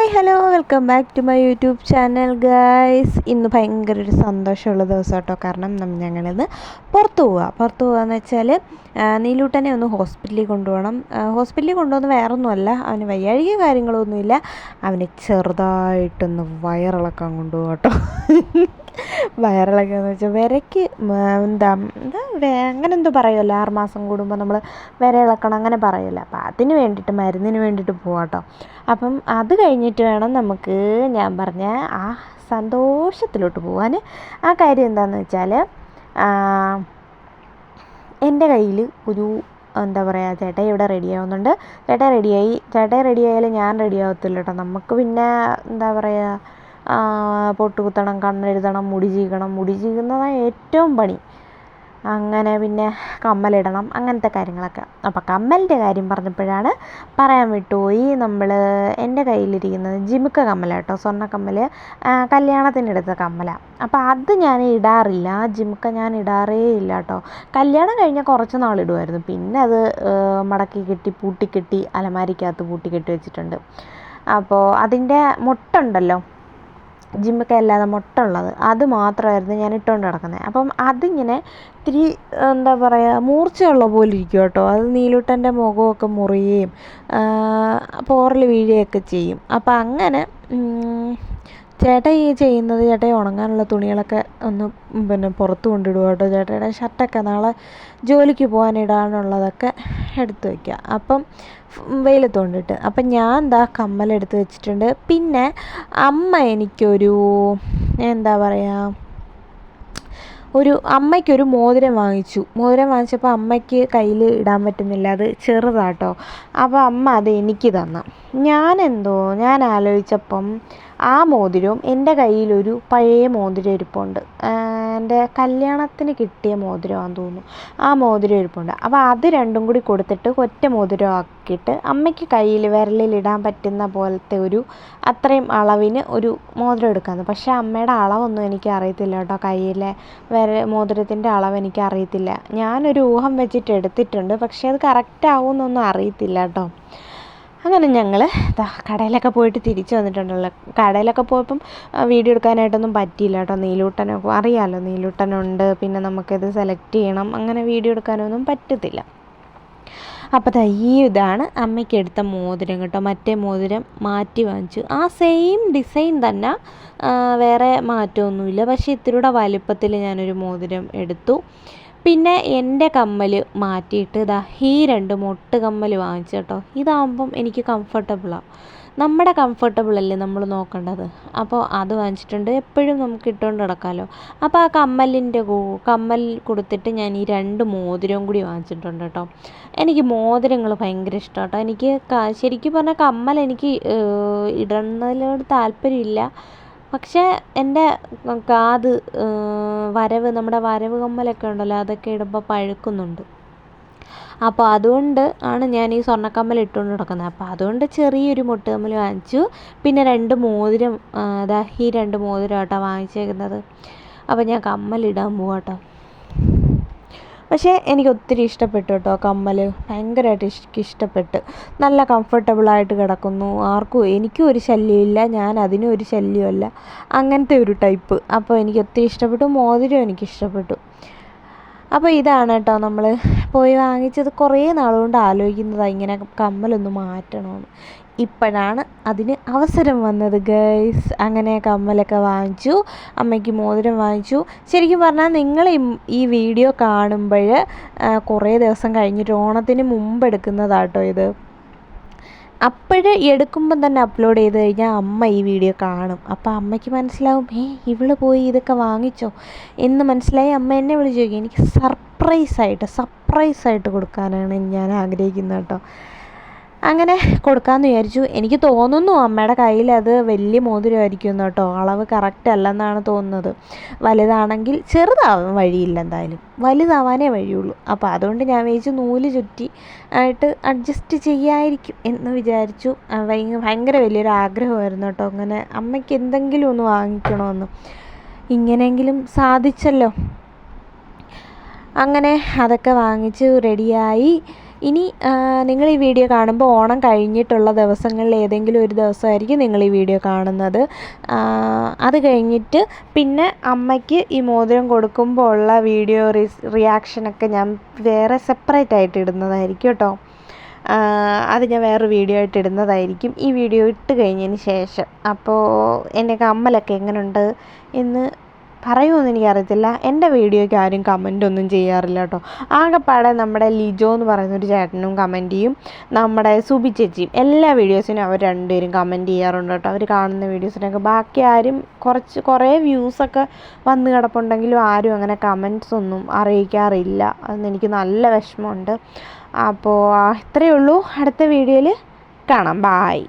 Hi hello welcome back to my YouTube channel guys ഇന്ന് ഭയങ്കര ഒരു സന്തോഷമുള്ള ദിവസം കേട്ടോ കാരണം ഞങ്ങളിന്ന് പുറത്തു പോവുക പുറത്തു പോകാന്ന് വെച്ചാൽ നീലൂട്ടനെ ഒന്ന് ഹോസ്പിറ്റലിൽ കൊണ്ടുപോകണം. ഹോസ്പിറ്റലിൽ കൊണ്ടുപോകുന്ന വേറൊന്നുമല്ല. അവന് വയ്യാഴിക കാര്യങ്ങളൊന്നുമില്ല അവന് ചെറുതായിട്ടൊന്ന് വയറിളക്കാൻ കൊണ്ടുപോകാം കേട്ടോ വയറിളക്കുക എന്ന് വെച്ചാൽ വിരയ്ക്ക് എന്താ എന്താ അങ്ങനെ എന്തോ പറയുമല്ലോ ആറ് മാസം കൂടുമ്പോൾ നമ്മൾ വിര ഇളക്കണം അങ്ങനെ പറയുമല്ലോ അപ്പോൾ അതിന് വേണ്ടിയിട്ട് മരുന്നിന് വേണ്ടിയിട്ട് പോവാം അപ്പം അത് കഴിഞ്ഞിട്ട് വേണം നമുക്ക് ഞാൻ പറഞ്ഞ ആ സന്തോഷത്തിലോട്ട് പോകാൻ ആ കാര്യം എന്താണെന്ന് വെച്ചാൽ എന്റെ കയ്യിൽ ഒരു എന്താ പറയുക ചേട്ടൻ ഇവിടെ റെഡി ആവുന്നുണ്ട്. ചേട്ടൻ റെഡിയായി ചേട്ടൻ റെഡി ആയാലും ഞാൻ റെഡി ആവത്തില്ല കേട്ടോ നമുക്ക് പിന്നെ എന്താ പറയുക പൊട്ട് കുത്തണം കണ്ണെഴുതണം മുടി ചീകണം. മുടി ചീകുന്നതാണ് ഏറ്റവും പണി. അങ്ങനെ പിന്നെ കമ്മലിടണം അങ്ങനത്തെ കാര്യങ്ങളൊക്കെ. അപ്പോൾ കമ്മലിന്റെ കാര്യം പറഞ്ഞപ്പോഴാണ് പറയാൻ വിട്ടുപോയി നമ്മൾ എന്റെ കയ്യിലിരിക്കുന്നത് ജിമുക്ക കമ്മലാണ് കേട്ടോ. സ്വർണ കമ്മൽ കല്യാണത്തിനെടുത്ത കമ്മലാണ് അപ്പോൾ അത് ഞാൻ ഇടാറില്ല. ജിമുക്ക ഞാൻ ഇടാറേ ഇല്ല കേട്ടോ. കല്യാണം കഴിഞ്ഞാൽ കുറച്ച് നാൾ ഇടുമായിരുന്നു. പിന്നെ അത് മടക്കി കെട്ടി പൂട്ടിക്കെട്ടി അലമാരിക്കകത്ത് പൂട്ടിക്കെട്ടി വെച്ചിട്ടുണ്ട്. അപ്പോൾ അതിന്റെ മുട്ടുണ്ടല്ലോ. ജിമ്മൊക്കെ അല്ലാതെ മുട്ട ഉള്ളത് അത് മാത്രമായിരുന്നു ഞാൻ ഇട്ടുകൊണ്ട് കിടക്കുന്നത് അപ്പം അതിങ്ങനെ ഇത്തിരി എന്താ പറയുക മൂർച്ചയുള്ള പോലെ ഇരിക്കും കേട്ടോ. അത് നീലൂട്ടന്റെ മുഖമൊക്കെ മുറിയുകയും പോറൽ വീഴുകയൊക്കെ ചെയ്യും. അപ്പം അങ്ങനെ ചേട്ടൻ ഈ ചെയ്യുന്നത് ചേട്ടൻ ഉണങ്ങാനുള്ള തുണികളൊക്കെ ഒന്ന് പിന്നെ പുറത്ത് കൊണ്ടിടുക കേട്ടോ ചേട്ടയുടെ ഷർട്ടൊക്കെ നാളെ ജോലിക്ക് പോകാൻ ഇടാനുള്ളതൊക്കെ എടുത്ത് വയ്ക്കുക. അപ്പം വെയിലത്ത് കൊണ്ടിട്ട് അപ്പം ഞാൻ എന്താ കമ്മലെടുത്ത് വെച്ചിട്ടുണ്ട്. പിന്നെ അമ്മ എനിക്കൊരു എന്താ പറയുക ഒരു അമ്മയ്ക്കൊരു മോതിരം വാങ്ങിച്ചു. മോതിരം വാങ്ങിച്ചപ്പോൾ അമ്മയ്ക്ക് കയ്യിൽ ഇടാൻ പറ്റുന്നില്ല. അത് ചെറുതാട്ടോ. അപ്പോൾ അമ്മ അത് എനിക്ക് തന്നു. എന്തോ ഞാൻ ആലോചിച്ചപ്പം ആ മോതിരവും എന്റെ കയ്യിലൊരു പഴയ മോതിരം ഇരിപ്പുണ്ട് എന്റെ കല്യാണത്തിന് കിട്ടിയ മോതിരമാണെന്ന് തോന്നുന്നു. ആ മോതിരം ഇരിപ്പുണ്ട് അപ്പോൾ അത് രണ്ടും കൂടി കൊടുത്തിട്ട് ഒറ്റ മോതിരം ആക്കിയിട്ട് അമ്മയ്ക്ക് കയ്യിൽ വിരലിൽ ഇടാൻ പറ്റുന്ന പോലത്തെ ഒരു അത്രയും അളവിന് ഒരു മോതിരം എടുക്കാമെന്ന്. പക്ഷേ അമ്മയുടെ അളവൊന്നും എനിക്ക് അറിയത്തില്ല കേട്ടോ. കയ്യിലെ വിര മോതിരത്തിന്റെ അളവ് എനിക്ക് അറിയത്തില്ല. ഞാനൊരു ഊഹം വെച്ചിട്ട് എടുത്തിട്ടുണ്ട്. പക്ഷേ അത് കറക്റ്റ് ആവുമെന്നൊന്നും അറിയത്തില്ല കേട്ടോ. അങ്ങനെ ഞങ്ങൾ കടയിലൊക്കെ പോയിട്ട് തിരിച്ചു വന്നിട്ടുണ്ടല്ലോ. കടയിലൊക്കെ പോയപ്പം വീഡിയോ എടുക്കാനായിട്ടൊന്നും പറ്റിയില്ല കേട്ടോ. നീലൂട്ടനൊക്കെ അറിയാമല്ലോ നീലൂട്ടനുണ്ട്. പിന്നെ നമുക്കിത് സെലക്ട് ചെയ്യണം. അങ്ങനെ വീഡിയോ എടുക്കാനൊന്നും പറ്റത്തില്ല. അപ്പോൾ ദാ ഈ ഇതാണ് അമ്മയ്ക്ക് എടുത്ത മോതിരം കേട്ടോ. മറ്റേ മോതിരം മാറ്റി വാങ്ങിച്ചു. ആ സെയിം ഡിസൈൻ തന്നെ വേറെ മാറ്റമൊന്നുമില്ല. പക്ഷേ ഇത്തിരിയുടെ വലുപ്പത്തിൽ ഞാനൊരു മോതിരം എടുത്തു. പിന്നെ എന്റെ കമ്മൽ മാറ്റിയിട്ട് ഇതാ ഈ രണ്ട് മൊട്ട് കമ്മൽ വാങ്ങിച്ചു കേട്ടോ. ഇതാകുമ്പം എനിക്ക് കംഫർട്ടബിളാണ് നമ്മുടെ കംഫർട്ടബിൾ അല്ലേ നമ്മൾ നോക്കേണ്ടത്? അപ്പോൾ അത് വാങ്ങിച്ചിട്ടുണ്ട്. എപ്പോഴും നമുക്ക് ഇട്ടുകൊണ്ട് നടക്കാമല്ലോ അപ്പോൾ ആ കമ്മലിന്റെ കമ്മൽ കൊടുത്തിട്ട് ഞാൻ ഈ രണ്ട് മോതിരവും കൂടി വാങ്ങിച്ചിട്ടുണ്ട് കേട്ടോ. എനിക്ക് മോതിരങ്ങൾ ഭയങ്കര ഇഷ്ടമാണ് കേട്ടോ. എനിക്ക് ശരിക്കും പറഞ്ഞാൽ കമ്മൽ എനിക്ക് ഇടുന്നതിനോട് താല്പര്യമില്ല. പക്ഷേ എന്റെ കാത് വരവ് നമ്മുടെ വരവ് കമ്മലൊക്കെ ഉണ്ടല്ലോ അതൊക്കെ ഇടുമ്പോൾ പഴുക്കുന്നുണ്ട്. അപ്പോൾ അതുകൊണ്ട് ആണ് ഞാൻ ഈ സ്വർണക്കമ്മൽ ഇട്ടുകൊണ്ട് നടക്കുന്നത്. അപ്പോൾ അതുകൊണ്ട് ചെറിയൊരു മുട്ടുകമ്മൽ വാങ്ങിച്ചു. പിന്നെ രണ്ട് മോതിരം അതാ ഈ രണ്ട് മോതിരം കേട്ടോ വാങ്ങിച്ചേക്കുന്നത്. അപ്പോൾ ഞാൻ കമ്മലിടാൻ പോവാട്ടോ. പക്ഷേ എനിക്ക് ഒത്തിരി ഇഷ്ടപ്പെട്ടു കേട്ടോ കമ്മൽ ഭയങ്കരമായിട്ട് ഇഷ് ഇഷ്ടപ്പെട്ട്. നല്ല കംഫർട്ടബിളായിട്ട് കിടക്കുന്നു. ആർക്കും എനിക്കും ഒരു ശല്യമില്ല. ഞാൻ അതിനും ഒരു ശല്യമല്ല. അങ്ങനത്തെ ഒരു ടൈപ്പ്. അപ്പോൾ എനിക്ക് ഒത്തിരി ഇഷ്ടപ്പെട്ടു. മോതിരം എനിക്ക് ഇഷ്ടപ്പെട്ടു. അപ്പോൾ ഇതാണ് കേട്ടോ നമ്മൾ പോയി വാങ്ങിച്ചത്. കുറേ നാളുകൊണ്ട് ആലോചിക്കുന്നതാണ് ഇങ്ങനെ കമ്മലൊന്ന് മാറ്റണമെന്ന് ഇപ്പോഴാണ് അതിന് അവസരം വന്നത് ഗൈസ്. അങ്ങനെ കമ്മലൊക്കെ വാങ്ങിച്ചു അമ്മയ്ക്ക് മോതിരം വാങ്ങിച്ചു. ശരിക്കും പറഞ്ഞാൽ നിങ്ങൾ ഈ- ഈ വീഡിയോ കാണുമ്പോൾ കുറേ ദിവസം കഴിഞ്ഞിട്ട് ഓണത്തിന് മുമ്പ് എടുക്കുന്നതാട്ടോ ഇത്. അപ്പോഴ് എടുക്കുമ്പം തന്നെ അപ്ലോഡ് ചെയ്ത് കഴിഞ്ഞാൽ അമ്മ ഈ വീഡിയോ കാണും. അപ്പോൾ അമ്മയ്ക്ക് മനസ്സിലാവും ഏ ഇവൾ പോയി ഇതൊക്കെ വാങ്ങിച്ചോ? എന്ന് മനസ്സിലായി അമ്മ എന്നെ വിളിച്ച് ചോദിക്കും എനിക്ക് സർപ്രൈസായിട്ട് സർപ്രൈസായിട്ട് കൊടുക്കാനാണ് ഞാൻ ആഗ്രഹിക്കുന്നത് കേട്ടോ അങ്ങനെ കൊടുക്കാമെന്ന് വിചാരിച്ചു. എനിക്ക് തോന്നുന്നു അമ്മയുടെ കയ്യിൽ അത് വലിയ മോതിരമായിരിക്കും കേട്ടോ. അളവ് കറക്റ്റ് അല്ലെന്നാണ് തോന്നുന്നത്. വലുതാണെങ്കിൽ ചെറുതാവാൻ വഴിയില്ല എന്തായാലും. വലുതാവാനേ വഴിയുള്ളൂ. അപ്പോൾ അതുകൊണ്ട് ഞാൻ വിചാരിച്ചു നൂൽ ചുറ്റി ആയിട്ട് അഡ്ജസ്റ്റ് ചെയ്യായിരിക്കും എന്ന് വിചാരിച്ചു. ഭയങ്കര വലിയൊരു ആഗ്രഹമായിരുന്നു കേട്ടോ. അങ്ങനെ അമ്മയ്ക്ക് എന്തെങ്കിലും ഒന്ന് വാങ്ങിക്കണമെന്ന്. ഇങ്ങനെയെങ്കിലും സാധിച്ചല്ലോ. അങ്ങനെ അതൊക്കെ വാങ്ങിച്ച് റെഡിയായി ഇനി നിങ്ങൾ ഈ വീഡിയോ കാണുമ്പോൾ ഓണം കഴിഞ്ഞിട്ടുള്ള ദിവസങ്ങളിൽ ഏതെങ്കിലും ഒരു ദിവസമായിരിക്കും നിങ്ങൾ ഈ വീഡിയോ കാണുന്നത്. അത് കഴിഞ്ഞിട്ട് പിന്നെ അമ്മയ്ക്ക് ഈ മോതിരം കൊടുക്കുമ്പോൾ ഉള്ള വീഡിയോ റിയാക്ഷനൊക്കെ ഞാൻ വേറെ സെപ്പറേറ്റ് ആയിട്ട് ഇടുന്നതായിരിക്കും കേട്ടോ. അത് ഞാൻ വേറെ വീഡിയോ ആയിട്ട് ഇടുന്നതായിരിക്കും ഈ വീഡിയോ ഇട്ട് കഴിഞ്ഞതിന് ശേഷം. അപ്പോൾ എന്റെയൊക്കെ അമ്മലൊക്കെ എങ്ങനെയുണ്ട് എന്ന് പറയുമെന്ന് എനിക്കറിയത്തില്ല. എന്റെ വീഡിയോയ്ക്ക് ആരും കമന്റ് ഒന്നും ചെയ്യാറില്ല കേട്ടോ ആകെപ്പാടെ നമ്മുടെ ലിജോ എന്ന് പറയുന്ന ഒരു ചേട്ടനും കമന്റ് ചെയ്യും. നമ്മുടെ സുബി ചേച്ചിയും എല്ലാ വീഡിയോസിനും അവർ രണ്ടുപേരും കമന്റ് ചെയ്യാറുണ്ട് കേട്ടോ അവർ കാണുന്ന വീഡിയോസിനൊക്കെ ബാക്കി ആരും കുറച്ച് കുറേ വ്യൂസൊക്കെ വന്ന് കിടപ്പുണ്ടെങ്കിലും ആരും അങ്ങനെ കമന്റ്സ് ഒന്നും അറിയിക്കാറില്ല. അതെനിക്ക് നല്ല വിഷമമുണ്ട്. അപ്പോൾ ഇത്രയേ ഉള്ളൂ. അടുത്ത വീഡിയോയിൽ കാണാം. ബായ്